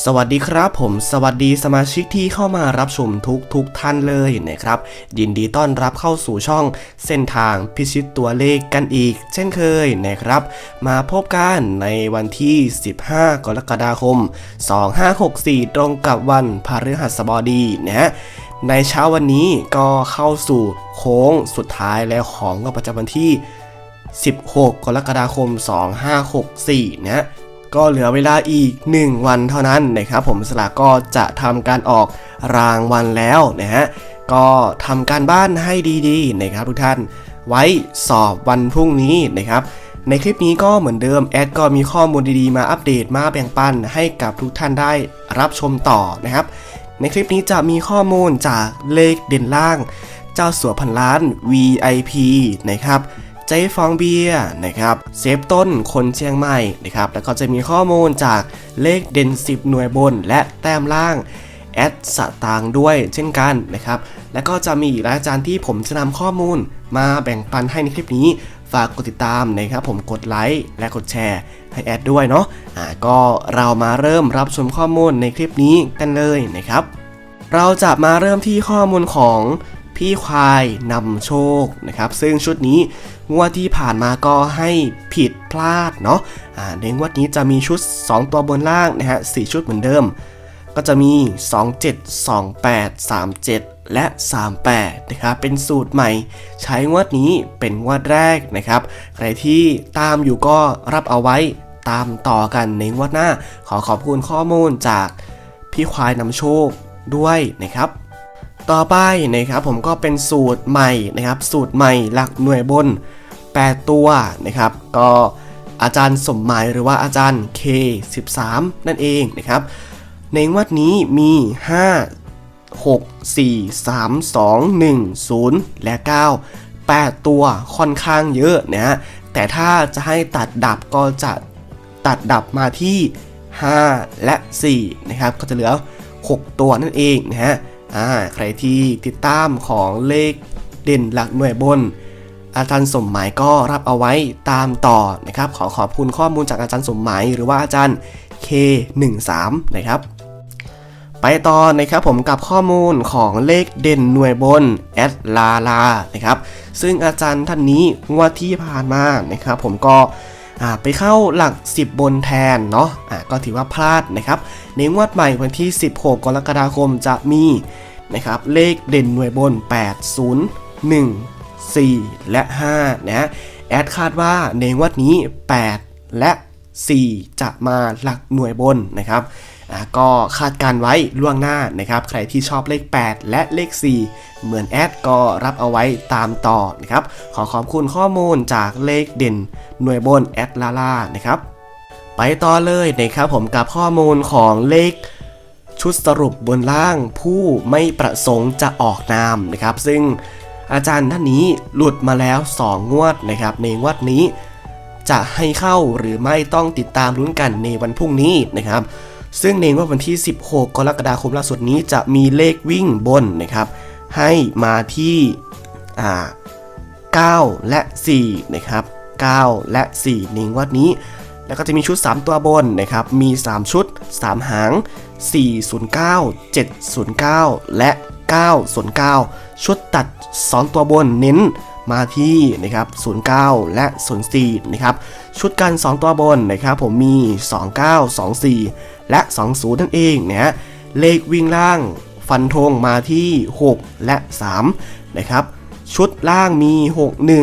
สวัสดีครับผมสวัสดีสมาชิกที่เข้ามารับชมทุกทุกท่านเลยนะครับ ยินดีต้อนรับเข้าสู่ช่องเส้นทางพิชิตตัวเลขกันอีก เช่นเคยนะครับ มาพบกันในวันที่ 15 กรกฎาคม 2564 ตรงกับวันพฤหัสบดีนะฮะในเช้าวันนี้ก็เข้าสู่โค้งสุดท้ายแล้วของงวดประจำวันที่ 16 กรกฎาคม 2564 นะฮะ ก็เหลือเวลาอีก 1 วันเท่านั้นนะครับผมสลากก็จะทำการออกรางวัลแล้วนะฮะก็ทำการบ้านให้ดีๆนะครับทุกท่านไว้สอบวันพรุ่งนี้นะครับในคลิปนี้ก็เหมือนเดิมแอดก็มีข้อมูลดีๆ มาอัปเดตมาแบ่งปันให้กับทุกท่านได้รับชมต่อนะครับ ในคลิปนี้จะมีข้อมูลจากเลขเด่นล่าง เจ้าสัวพันล้าน VIP นะครับ เจ๊ฟองเบียร์นะครับเซฟต้นคนเชียงใหม่นะครับแล้วก็จะมีข้อมูลจากเลขเด่น 10 หน่วยบนและแต้มล่างแอดสตางด้วยเช่นกันนะครับ แล้วก็จะมีอีกหลายอาจารย์ที่ผมจะนำข้อมูลมาแบ่งปันให้ในคลิปนี้ ฝากกดติดตามนะครับผมกดไลค์และกดแชร์ให้แอดด้วยเนาะอ่าก็เรามาเริ่มรับชมข้อมูลในคลิปนี้กันเลยนะครับ เราจะมาเริ่มที่ข้อมูลของ พี่ควายนำโชคนะครับ ซึ่งชุดนี้งวดที่ผ่านมาก็ให้ผิดพลาดเนาะอ่าในงวดนี้จะมีชุด 2 ตัวบนล่างนะฮะสชุดเหมือนเดิม ก็จะมี 27 28 37 และ 38นะครับเป็นสูตรใหม่ ใช้งวดนี้เป็นงวดแรกนะครับ ใครที่ตามอยู่ก็รับเอาไว้ตามต่อกันในงวดหน้า ขอขอบคุณข้อมูลจากพี่ควายนำโชคด้วยนะครับ ต่อไปนะครับผมก็เป็นสูตรใหม่นะครับ สูตรใหม่หลักหน่วยบน 8 ตัวนะครับ ก็อาจารย์สมหมายหรือว่าอาจารย์ K13 นั่นเองนะครับ ในงวดนี้มี 5 6 4 3 2 1 0 และ 9 8 ตัวค่อนข้างเยอะนะฮะแต่ถ้าจะให้ตัดดับก็จะตัดดับมาที่ 5 และ 4 นะครับ ก็จะเหลือ 6 ตัวนั่นเองนะฮะ อ่าใครที่ติดตามของเลขเด่นหลักหน่วยบน อาจารย์สมหมายก็รับเอาไว้ตามต่อนะครับ ขอขอบคุณข้อมูลจากอาจารย์สมหมายหรือว่าอาจารย์ K13 นะครับไปต่อนะครับผมกับข้อมูลของเลขเด่นหน่วยบนแอดลาลานะครับซึ่งอาจารย์ท่านนี้งวดที่ผ่านมานะครับผมก็ ไปเข้าหลัก 10 บนแทนเนาะะก็ถือว่าพลาดนะครับ ในงวดใหม่วันที่ 16 กรกฎาคมจะมีนะครับเลขเด่นหน่วยบน 8 0 1 4 และ 5 นะแอดคาดว่าในงวดนี้ 8 และ 4 จะมาหลักหน่วยบนนะครับ อ่าก็คาดการไว้ล่วงหน้านะครับ ใครที่ชอบเลข 8 และเลข 4 เหมือนแอดก็รับเอาไว้ตามต่อนะครับ ขอขอบคุณข้อมูลจากเลขเด่น หน่วยบนแอดลาล่านะครับ ไปต่อเลยนะครับผมกับข้อมูลของเลขชุดสรุปบนล่างผู้ไม่ประสงค์จะออกนามนะครับ ซึ่งอาจารย์ท่านนี้หลุดมาแล้ว 2 งวดนะครับ ในงวดนี้จะให้เข้าหรือไม่ต้องติดตามลุ้นกันในวันพรุ่งนี้นะครับ ซึ่งในงวดวันที่ 16 กรกฎาคมล่าสุดนี้จะมีเลขวิ่งบนนะครับ ให้มาที่ 9 และ 4 นะครับ 9 และ 4 ในงวดนี้ แล้วก็จะมีชุด 3 ตัวบนนะครับ มี 3 ชุด 3 หาง 409 709 และ 909 ชุดตัด 2 ตัวบนเน้นมาที่นะครับ 09 และ 04 นะครับ ชุดกัน 2 ตัวบนนะครับผมมี 29 24 และ 20 นั่นเองนะฮะเลขวิ่งล่างฟันธงมาที่ 6 และ 3 นะครับชุดล่างมี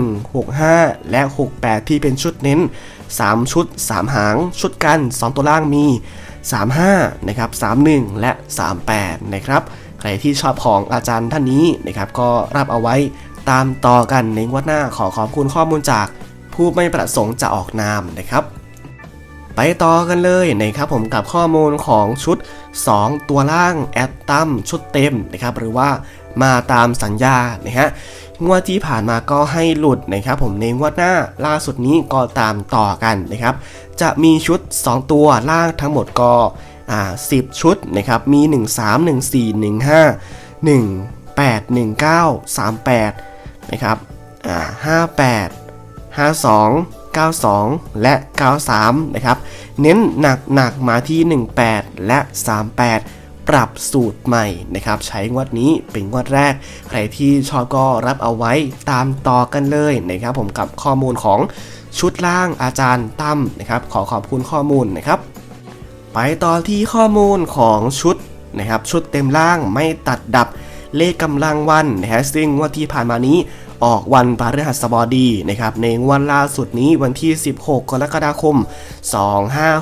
61 65 และ 68 ที่เป็นชุดเน้น 3 ชุด 3 หาง ชุดกัน 2 ตัวล่างมี 35 นะครับ 31 และ 38 นะครับ ใครที่ชอบของอาจารย์ท่านนี้นะครับ ก็รับเอาไว้ตามต่อกันในงวดหน้าขอขอบคุณข้อมูลจาก ผู้ไม่ประสงค์จะออกนามนะครับ ไปต่อกันเลยนะครับผมกับข้อมูลของชุด 2 ตัวล่างแอดตัมชุดเต็มนะครับหรือว่ามาตามสัญญานะฮะงวดที่ผ่านมาก็ให้หลุดนะครับผมในงวดหน้าล่าสุดนี้ก็ตามต่อกันนะครับ จะมีชุด 2 ตัวล่างทั้งหมดก็อ่า10 ชุดนะครับมี 1 3 1 4 1 5 1 8 1 9 3 8นะครับอ่า58 52 92 และ 93 นะครับ เน้นหนักหนักมาที่ 18 และ 38 ปรับสูตรใหม่นะครับ ใช้งวดนี้เป็นงวดแรก ใครที่ชอบก็รับเอาไว้ตามต่อกันเลยนะครับ ผมกับข้อมูลของชุดล่างอาจารย์ตั้มนะครับ ขอขอบคุณข้อมูลนะครับ ไปต่อที่ข้อมูลของชุดนะครับ ชุดเต็มล่างไม่ตัดดับเลขกำลังวันนะฮะซึ่งงวดที่ผ่านมานี้ ออกวันพฤหัสบดีนะครับในวันล่าสุดนี้วันที่ 16 กรกฎาคม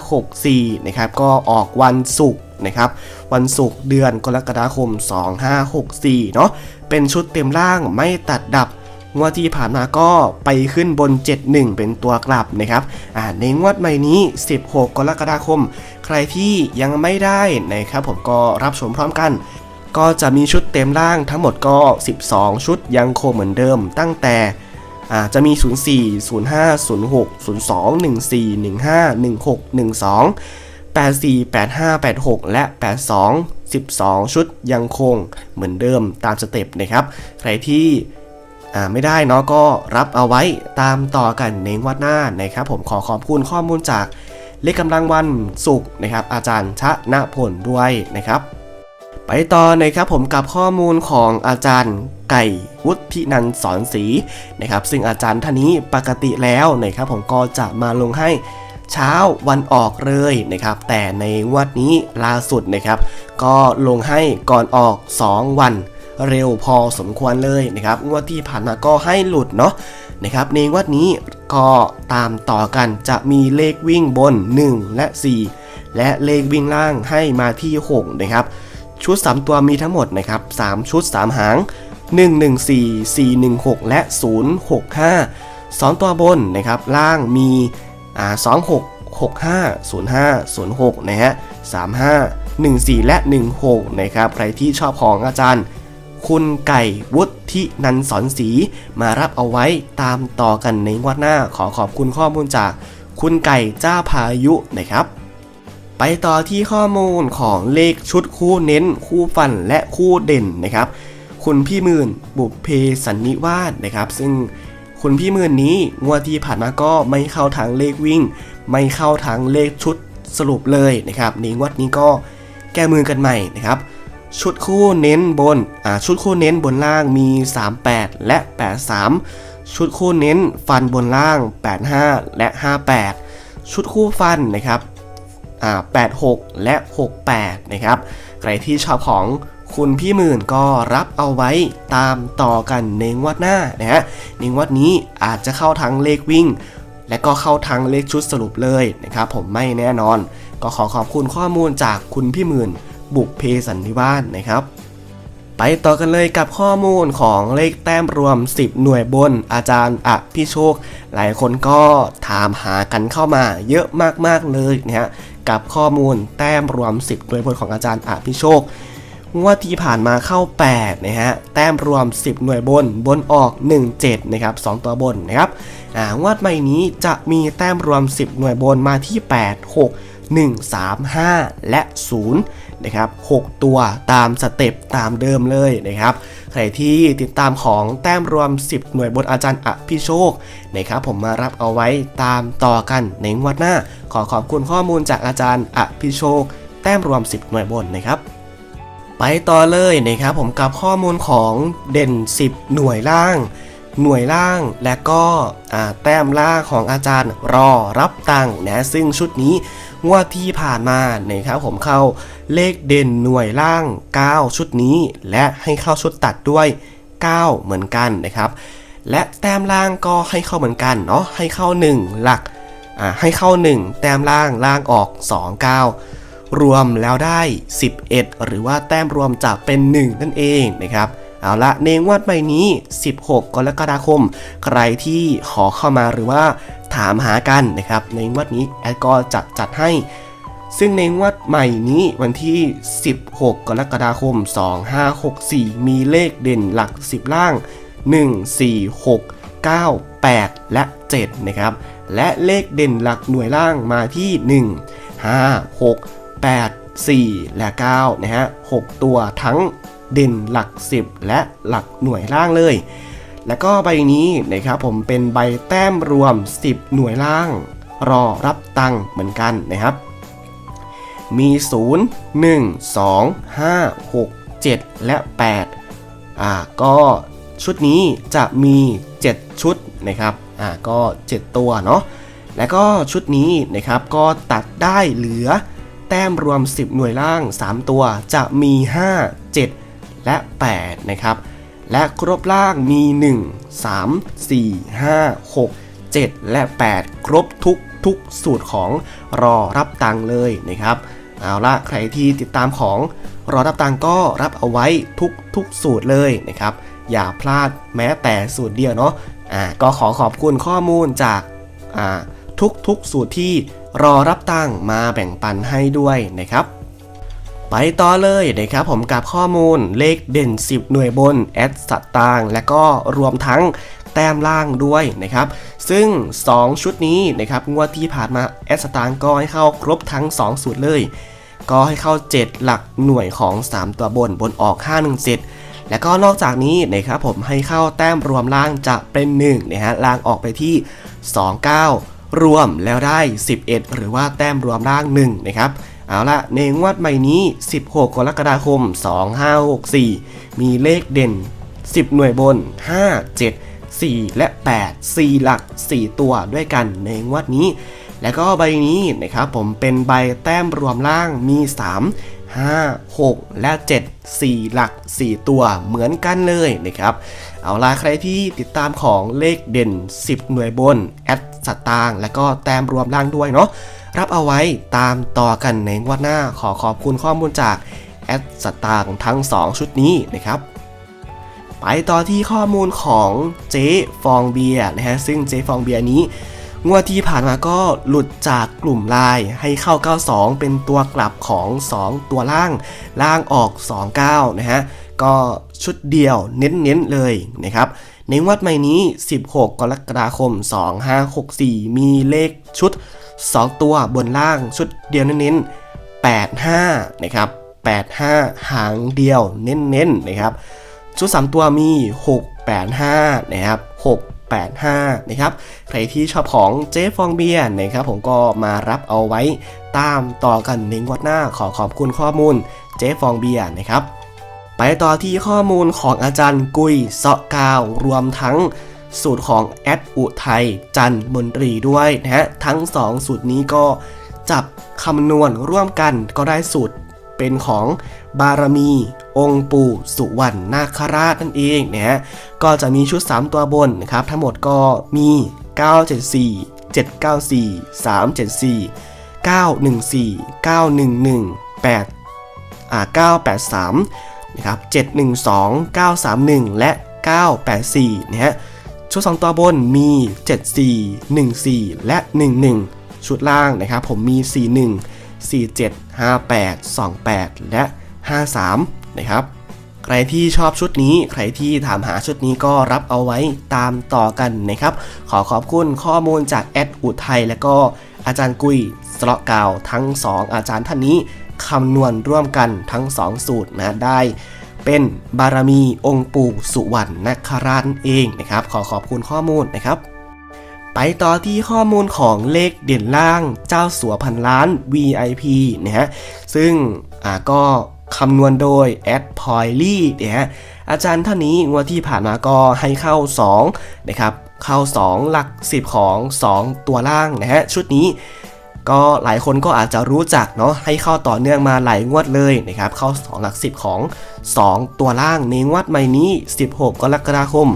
2564 นะครับก็ออกวันศุกร์นะครับวันศุกร์เดือนกรกฎาคม 2564 เนาะเป็นชุดเต็มล่างไม่ตัดดับงวดที่ผ่านมาก็ไปขึ้นบน 71 เป็นตัวกลับนะครับในงวดใหม่นี้ 16 กรกฎาคม ใครที่ยังไม่ได้นะครับผมก็รับชมพร้อมกัน ก็จะมีชุดเต็มล่างทั้งหมดก็ 12 ชุดยังคงเหมือนเดิม ตั้งแต่อ่าจะมี 04 05 06 02 14 15 16 12 84 85 86 และ 82 12 ชุดยังคงเหมือนเดิมตามสเต็ปนะครับ ใครที่ไม่ได้เนาะก็รับเอาไว้ตามต่อกันในวัดหน้านะครับผมขอขอบคุณข้อมูลจากเลขกำลังวันศุกร์นะครับอาจารย์ชะนะผลด้วยนะครับ ไปต่อนะครับผมกับข้อมูลของอาจารย์ไก่วุฒินันสอนศรีนะครับ ซึ่งอาจารย์ท่านนี้ปกติแล้วนะครับผมก็จะมาลงให้เช้าวันออกเลยนะครับ แต่ในงวดนี้ล่าสุดนะครับ ก็ลงให้ก่อนออก 2 วันเร็วพอสมควรเลยนะครับงวดที่ผ่านมาก็ให้หลุดเนาะนะครับในงวดนี้ก็ตามต่อกันจะมีเลขวิ่งบน 1 และ 4 และเลขวิ่งล่างให้มาที่ 6 นะครับ ชุด 3 ตัวมีทั้งหมดนะครับ3ชุด 3 หาง 114 416 และ 065 2 ตัวบนนะครับล่างมีอ่า26 65 05 06 นะฮะ 35 14 และ 16 นะครับ ใครที่ชอบของอาจารย์ คุณไก่วุฒินันสอนศรีมารับเอาไว้ตามต่อกันในงวดหน้าขอขอบคุณข้อมูลจาก คุณไก่จ้าพายุนะครับ ไปต่อที่ข้อมูลของเลขชุดคู่เน้น คู่ฟันและคู่เด่นนะครับ คุณพี่มื่นบุพเพสันนิวาสนะครับ ซึ่งคุณพี่มื่นนี้งวดที่ผ่านมาก็ไม่เข้าทางเลขวิ่ง ไม่เข้าทางเลขชุดสรุปเลยนะครับในงวดนี้ก็แก้มือกันใหม่นะครับ ชุดคู่เน้นบนอ่าชุดคู่เน้นบนล่างมี 38 และ 83 ชุดคู่เน้นฟันบนล่าง 85 และ 58 ชุดคู่ฟันนะครับ 86 และ 68 นะครับ ใครที่ชอบของคุณพี่หมื่นก็รับเอาไว้ตามต่อกันในงวดหน้านะฮะในงวดนี้อาจจะเข้าทั้งเลขวิ่ง และก็เข้าทั้งเลขชุดสรุปเลยนะครับผมไม่แน่นอน ก็ขอขอบคุณข้อมูลจากคุณพี่หมื่น บุกเพสันนิวาสนะครับไปต่อกันเลยกับข้อมูลของเลขแต้มรวม 10 หน่วยบนอาจารย์อภิโชค หลายคนก็ถามหากันเข้ามาเยอะมากๆเลยนะฮะ กับข้อมูลแต้มรวม 10หน่วยบนของอาจารย์อภิโชคงวดที่ผ่านมาเข้า 8 นะฮะ แต้มรวม 10 หน่วยบน บนออก 17 นะครับ 2 ตัวบนนะครับ อ่า งวดใหม่นี้จะมีแต้มรวม 10 หน่วยบนมาที่ 8 6 1 3 5 และ 0 นะครับ 6 ตัวตามสเต็ปตามเดิมเลยนะครับ ใครที่ติดตามของแต้มรวม 10 หน่วยบนอาจารย์อภิโชคนะครับผมมารับเอาไว้ตามต่อกันในงวดหน้า ขอขอบคุณข้อมูลจากอาจารย์อภิโชค แต้มรวม 10 หน่วยบนนะครับไปต่อเลยนะครับผมกับข้อมูลของเด่น 10 หน่วยล่าง หน่วยล่างและก็แต้มล่างของอาจารย์รอรับตังนะซึ่งชุดนี้งวดที่ผ่านมานะครับผมเข้าเลขเด่นหน่วยล่าง 9 ชุดนี้ และให้เข้าชุดตัดด้วย 9 เหมือนกันนะครับ และแต้มล่างก็ให้เข้าเหมือนกันเนาะให้เข้า 1 หลักให้เข้า 1 แต้มล่างล่างออก 2 9 รวมแล้วได้ 11 หรือว่าแต้มรวมจะเป็น 1 นั่นเองนะครับ เอาละในงวดใหม่นี้ 16 กรกฎาคม ใครที่ขอเข้ามาหรือว่าถามหากันนะครับ ในงวดนี้แอดก็จะจัดให้ ซึ่งในงวดใหม่นี้วันที่ 16 กรกฎาคม 2564 มีเลขเด่นหลัก 10 ล่าง 1 4 6 9 8 และ 7 นะครับ และเลขเด่นหลักหน่วยล่างมาที่ 1 5 6 8 4 และ 9 นะฮะ 6 ตัวทั้ง เด่นหลัก 10 และหลักหน่วยล่างเลย แล้วก็ใบนี้นะครับผมเป็นใบแต้มรวม 10 หน่วยล่าง รอรับตังค์เหมือนกันนะครับ มี 0 1 2 5 6 7 และ 8 อ่าก็ชุดนี้จะมี 7 ชุดนะครับอ่าก็ 7 ตัวเนาะแล้วก็ชุดนี้นะครับก็ตัดได้เหลือแต้มรวม 10 หน่วยล่าง 3 ตัวจะมี 5 7 และ 8 นะครับ และครบล่างมี 1 3 4 5 6 7 และ 8 ครบทุกทุกสูตรของรอรับตังเลยนะครับเอาละใครที่ติดตามของรอรับตังก็รับเอาไว้ทุกทุกสูตรเลยนะครับ อย่าพลาดแม้แต่สูตรเดียวเนาะอ่าก็ขอขอบคุณข้อมูลจากอ่าทุกทุกสูตรที่รอรับตังมาแบ่งปันให้ด้วยนะครับ ไปต่อเลยนะครับผมกับข้อมูลเลขเด่น 10 หน่วยบนแอดสตาง และก็รวมทั้งแต้มล่างด้วยนะครับ ซึ่ง 2 ชุดนี้นะครับงวดที่ผ่านมาแอดสตางก็ให้เข้าครบทั้ง 2 สูตรเลย ก็ให้เข้า 7 หลักหน่วยของ 3 ตัวบนบนออก 517 และก็นอกจากนี้นะครับผมให้เข้าแต้มรวมล่างจะเป็น1นะฮะล่างออกไปที่ 29 รวมแล้วได้ 11 หรือว่าแต้มรวมล่าง1นะครับ เอาละในงวดใหม่นี้ 16 กรกฎาคม 2564 มีเลขเด่น 10 หน่วยบน 5 7 4 และ 8 4 หลัก 4 ตัวด้วยกันในงวดนี้ แล้วก็ใบนี้นะครับผมเป็นใบแต้มรวมล่างมี 3 5 6 และ 7 4 หลัก 4 ตัวเหมือนกันเลยนะครับ เอาล่ะใครที่ติดตามของเลขเด่น 10 หน่วยบน แอดสตางค์และก็แต้มรวมล่างด้วยเนาะ รับเอาไว้ตามต่อกันในงวดหน้าขอขอบคุณข้อมูลจากแอดสตางค์ทั้ง 2 ชุดนี้นะครับ ไปต่อที่ข้อมูลของเจ๊ฟองเบียนะฮะซึ่งเจ๊ฟองเบียนี้งวดที่ผ่านมาก็หลุดจากกลุ่มไลน์ให้เข้า 92 เป็นตัวกลับของ 2 ตัวล่าง ล่างออก 29 นะฮะ ก็ชุดเดียวเน้นๆเลยนะครับ ในงวดใหม่นี้ 16 กรกฎาคม 2564 มีเลขชุด 2 ตัวบนล่างชุดเดียวเน้นๆ85นะครับ85 หางเดียวเน้นๆนะครับชุด 3 ตัวมี 685นะครับ685นะครับใครที่ชอบของเจ๊ฟองเบียร์นะครับผมก็มารับเอาไว้ตามต่อกันในงวดหน้าขอขอบคุณข้อมูลเจ๊ฟองเบียร์นะครับไปต่อที่ข้อมูลของอาจารย์กุยเสาะกาวรวมทั้ง สูตรของแอดอุทัยจันมนตรีด้วยนะฮะทั้ง 2 สูตรนี้ก็จับคำนวณร่วมกันก็ได้สูตรเป็นของบารมี องค์ปู่สุวรรณนาคราชนั่นเองนะฮะก็จะมีชุด 3 ตัวบนนะครับ ทั้งหมดก็มี 974 794 374 914 911 8อ่า983นะครับ712 931 และ 984นะฮะ ชุด 2 ตัวบนมี 74 14 และ 11 ชุดล่างนะครับผมมี 41 47 58 28 และ 53 นะครับ ใครที่ชอบชุดนี้ ใครที่ถามหาชุดนี้ก็รับเอาไว้ตามต่อกันนะครับ ขอขอบคุณข้อมูลจากแอดอุทัยและก็อาจารย์กุยสเลาะกาวทั้ง 2 อาจารย์ท่านนี้คำนวณร่วมกันทั้ง 2 สูตรนะได้ เป็นบารมีองค์ปู่สุวรรณนคราชนั่นเองนะครับ ขอขอบคุณข้อมูลนะครับ ไปต่อที่ข้อมูลของเลขเด่นล่างเจ้าสัวพันล้าน VIP นะฮะซึ่งอ่าก็คำนวณโดยแอดพอยลี่นะฮะอาจารย์ท่านนี้งวดที่ผ่านมาก็ให้เข้า 2 นะครับ เข้า 2 หลัก 10 ของ 2 ตัวล่างนะฮะชุดนี้ ก็หลายคนก็อาจจะรู้จักเนาะให้เข้าต่อเนื่องมาหลายงวดเลยนะครับเข้า 2 หลัก 10 ของ 2 ตัวล่างในงวดใหม่นี้ 16 กรกฎาคม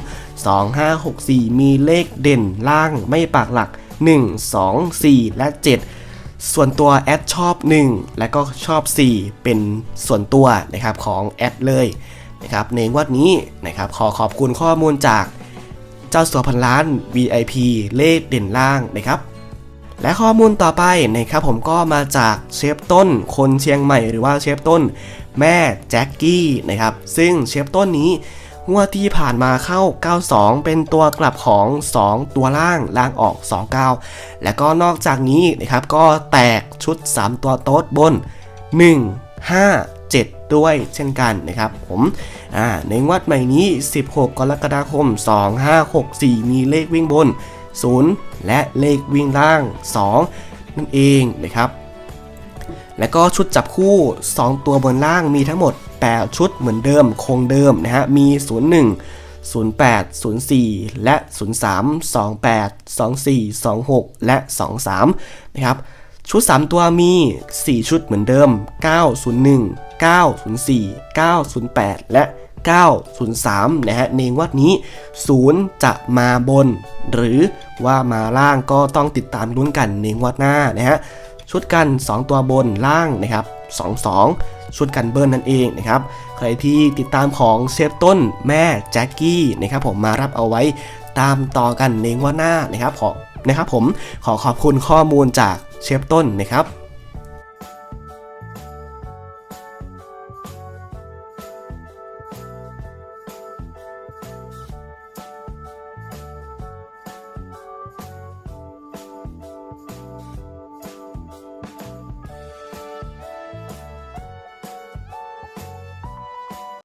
2564 มีเลขเด่นล่างไม่ปากหลัก 1 2 4 และ 7 ส่วนตัวแอดชอบ 1 และก็ชอบ 4 เป็นส่วนตัวนะครับของแอดเลยนะครับในงวดนี้นะครับขอขอบคุณข้อมูลจากเจ้าสัวพันล้าน VIP เลขเด่นล่างนะครับ และข้อมูลต่อไปนะครับผมก็มาจากเชฟต้นคนเชียงใหม่หรือว่าเชฟต้น แม่แจ็คกี้นะครับซึ่งเชฟต้นนี้งวดที่ผ่านมาเข้า 92 เป็นตัวกลับของ 2 ตัวล่างล่างออก 29 และก็นอกจากนี้นะครับก็แตกชุด 3 ตัวโต๊ดบน 1 5 7 ด้วยเช่นกันนะครับผมในงวดใหม่นี้ 16 กรกฎาคม 2564 มีเลขวิ่งบน 0 และเลขวิ่งล่าง 2 นั่นเองนะครับและก็ชุดจับคู่ 2 ตัวบนล่างมีทั้งหมด 8 ชุดเหมือนเดิมคงเดิมนะฮะมี 01 08 04 และ 03 28 24 26 และ 23 นะครับ ชุด 3 ตัวมี 4 ชุดเหมือนเดิม 901 904 908 และ 903 นะฮะในงวดนี้ 0 จะมาบน หรือว่ามาล่างก็ต้องติดตามลุ้นกันในงวดหน้านะฮะชุดกัน 2 ตัวบนล่างนะครับ 22 ชุดกันเบิร์นนั่นเองนะครับ ใครที่ติดตามของเชฟต้นแม่แจ็คกี้นะครับผมมารับเอาไว้ตามต่อกันในงวดหน้านะครับขอนะครับผมขอขอบคุณข้อมูลจากเชฟต้นนะครับ